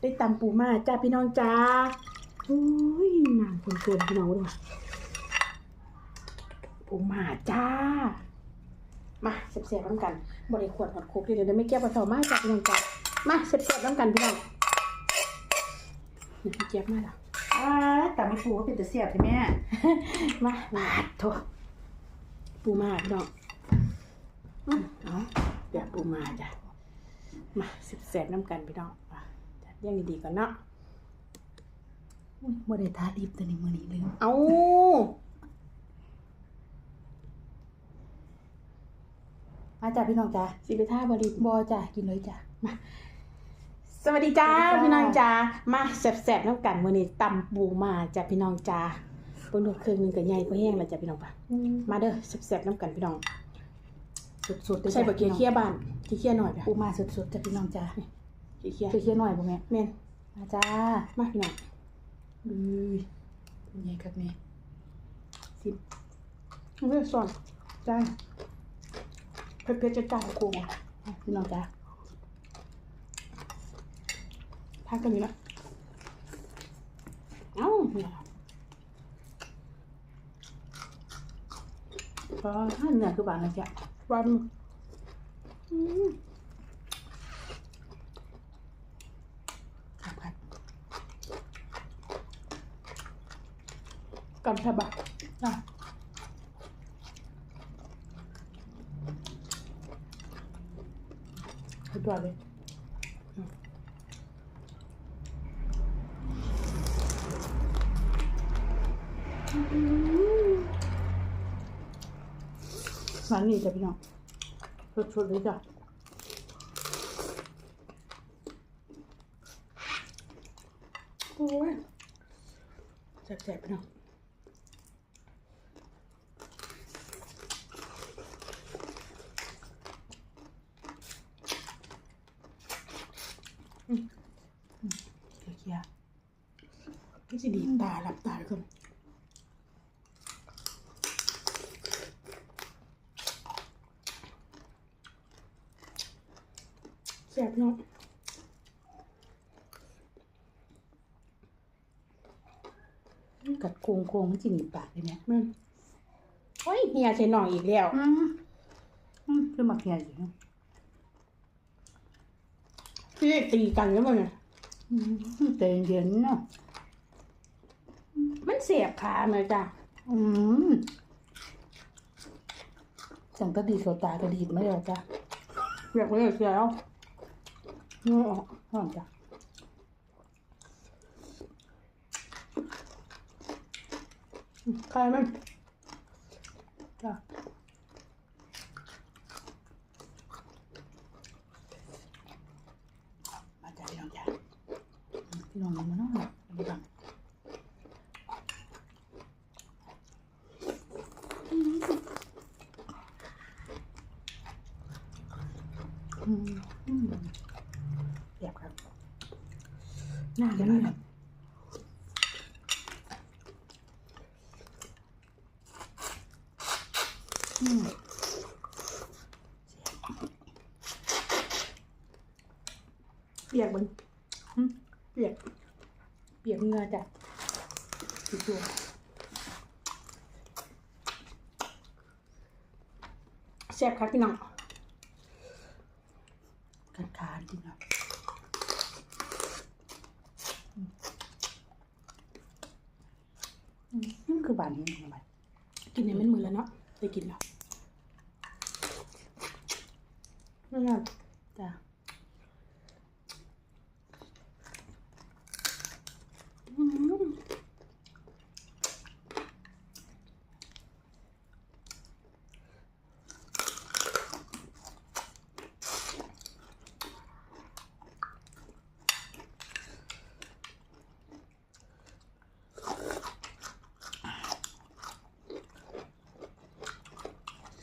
ได้ตำปูมาจ้าพี่น้องจ้าอุ้ยนางคนเกินพี่น้องด้วยปูมาจ้า มาเสียบๆน้ำกัน บริขวดหอดโคกเดี๋ยวเดี๋ยวไม่แก้วปลาเสามาจ้าพี่น้องจ้ามาเสียบๆน้ำกันพี่น้องนี่พี่เจี๊ยบมาแล้วอ่าแต่ไม่ปูก็เป็นแต่เสียบใช่ไหมมามาโถปูมาพี่น้องอืมเอาเดี๋ยวปูมาจ้ะมาสิบแสบน้ำกันพี่น้องมาจัด เรื่องดีๆก่อนเนาะอุ้ยบ่ได้ทาลิปตัวนี้มื้อนี้ลืมเอามาจ้ะพี่น้องจ้ะสิไปท่าบริบอจ้ะกินเลยจ้ะมาสวัสดีจ้าสวัสดีจ้าพี่น้องจ้ามาแสบๆน้ำกันมื้อนี้ตำปูมาจ้ะพี่น้องจ้าเปิ้นเครื่องหนึงก็ใหญ่ก็แห้งแล้วจ้ะพี่น้องปะมาเด้อแสบๆน้ำกันพี่น้องสุดๆใส่บะเกียร์เคี่ยบ้านที่เคี่ยหน่อยจ้ะปูมาสุดๆจ้ะพี่น้องจ้าขี้ เคี่ยเคี่ยวๆหน่อยบ่แม่แม่นมาจ้ามาพี่น้องอุ้ยเป็นไงครับแม่สิบเลือกส่วนจ้าเผ็ดเผ็ดจะจ่ายโค้งอะพี่น้องจ้าพักกันอยู่นะเอ้าเนี่ยพอเนื้อคือหวานนะจ๊ะวันอืม ครับครับ กำฉบับอะสุดยอดเลยหวานนี่จ้ะพี่น้องสดๆเลยจ้ะโอ้ยแสบๆพี่น้องอืมอืม เคี่ยวๆก็จะดีตาหลับตาเลยคนแสบเนาะกัดโคงโคงๆมันจะหนีบปากเลยเนี่ยแม่นโอ้ยเฮียใส่หน่องอีกแล้ว อืมอืมคือหมักเหี่ยอยู่เนอะพี่ตีกันแล้วมันยอืม ใจเย็นๆเนาะมันเสียบขาไหมจ้ะ อืมสั่งกระดีดเขาตากระดีดไม่ได้จ้ะเสียบเลยเสียแล้วนี่ออกห้องจ้ะใครมัน จ้ะมาจ้ะพี่น้องจ้ะอืมพี่ น้องมาเนาะอันนี้บ้างอืมอืมเสียบครับหน้าเลยวนหน่อยแบบอืมเปียกมันหึเปียก เปียกเหงือจ้ะสิตัวแซ่บครับพี่น้องกัดขาจริงอะอืมอืมอืมคือบานนี้ทำไมกินในมันมือแล้วเนาะได้กินแล้วไม่ยา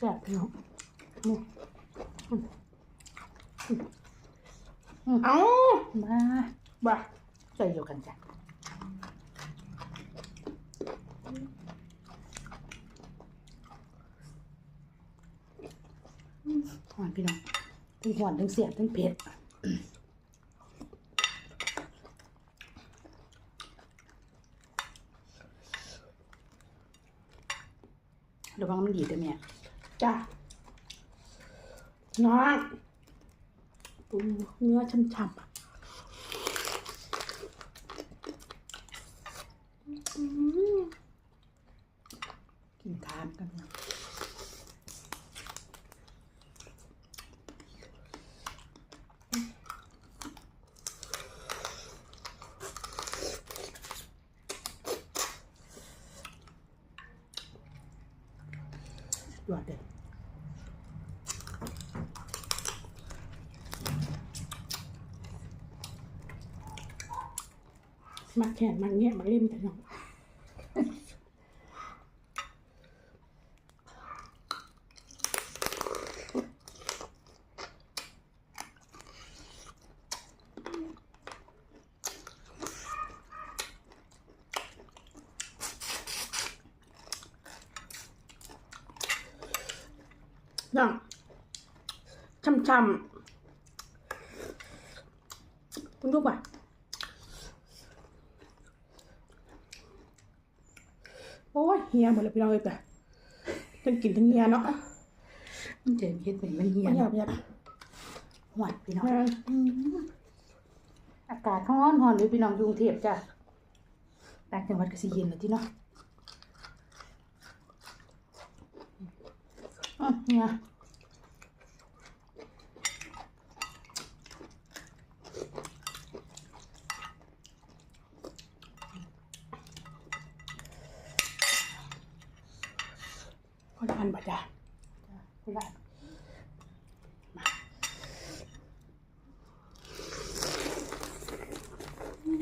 แซ่บพี่น้อนี่เอามาบ่าจเดียวกันจ้ะหวานพี่น้องทั้งหวานทั้งเสียบทั้งเผ็ดระวังมันดีดด้วยเนี่ย จ้าน้องปูเนื้อช่ำๆอะกินทานกันนะ ยอดเด็ดมักแขนมักเงี้ยมักเล่มแต่น้อง น้อง ช่ำๆคุณดูป่ะโอ้ยเฮียหมดเลยพี่น้องเลยแต่ทั้งกินทั้งเฮียเนาะมันจะเฮ็ดไปมันเหี่ยไม่อยากเนาะไม่อยากหวานพี่น้องเอออากาศร้อนร้อนเลยพี่น้องอยู่กรุงเทพจ้ะต่างจังหวัดก็สิเย็นแล้วที่เนาะอะเนี่ย คนละอันบ่จ้ะคุณละอื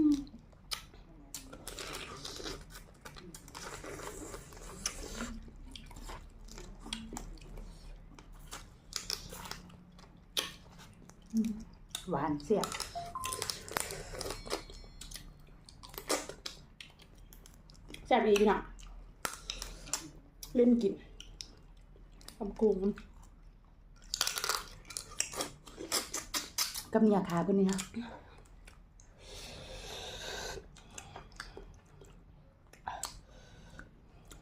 มหวานเสียบแซ่บอีกพี่น้อง เล่นกินทำกุ้งกับเนียขาเพิ่นนี่นะ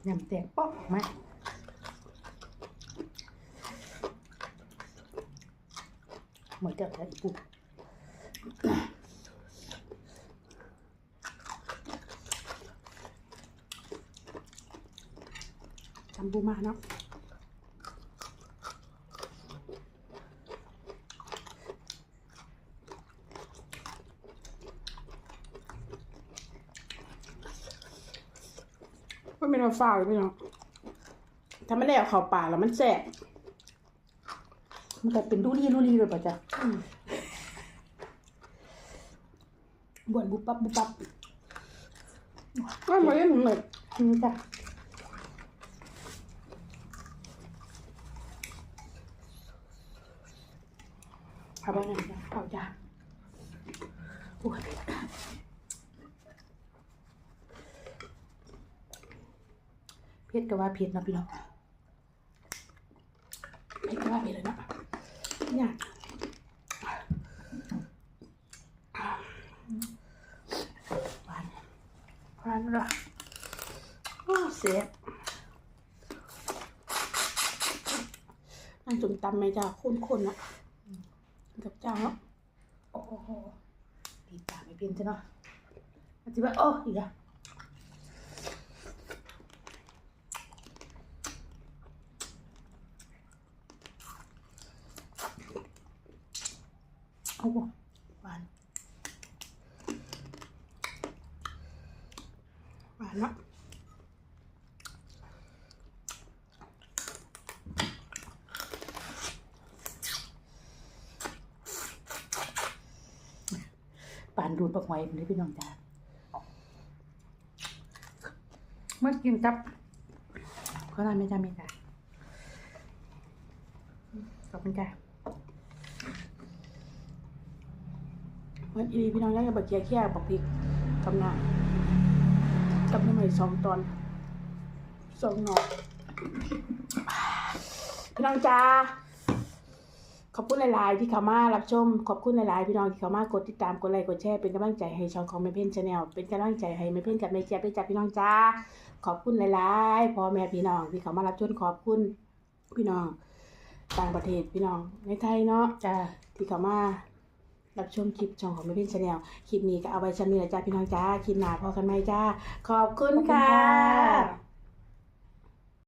ยำแตกป๊อกไหมเหมือนเจ้าไทยปุ๊บ ทำปูมาเนาะไม่เป็นเอาฝ้าวเลยพี่น้องถ้าไม่ได้เอาเข้าป่าแล้วมันแสบมันก็เป็นดูรีดูรีเลยป่ะจ๊ะบวนบุบปับบุบปับไม่มาเล่นเหมือนนี่จ้ะ เอาไปไหนจ้ะเอาจ้ะโอ้ยเผ็ดก็ว่าเผ็ดนะพี่น้องไม่กล้าไปเลยนะเนี่ยหวานพานละโอ้เสียนั่นจุ่มตำไหมจ้ะคุ้นๆอะ กับเจ้าเนาะโอ้โหดีตาไม่เปลี่ยนจ้ะเนาะอธิบายโอ้อีกอะโอ้โหหวานหวานเนาะ ดูดปักหอยเลยพี่น้องจ้ามากินกับขอทานไหม่จ้าแม่จ้าขอบคุณจ้ามันอีพี่น้องได้กับบักเกียร์แค่บักพริกกำนากับน้ำมันสองตอนสองหน่อพี่น้องจ้าข อบคุณหลาย ๆ ที่เข้ามารับชม ขอบคุณหลาย ๆ พี่น้องที่เข้ามากดติดตาม กดไลค์ กดแชร์ เป็นกำลังใจให้ช่องของแม่เพ่นชาแนลเป็นกำลังใจให้แม่เพ่นกับแม่เจี๊ยบด้วยจ้าพี่น้องจ้า ขอบคุณหลาย ๆ พ่อแม่พี่น้องที่เข้ามารับชมขอบคุณพี่น้อง ต่างประเทศพี่น้องในไทยเนาะจ้าที่เข้ามารับชมคลิปช่องของแม่เพ่นชาแนลคลิปนี้ก็เอาไว้ชั้นนี้แหละจ้าพี่น้องจ้า คลิปหน้าพอกันไหมจ้า ขอบคุณค่ะ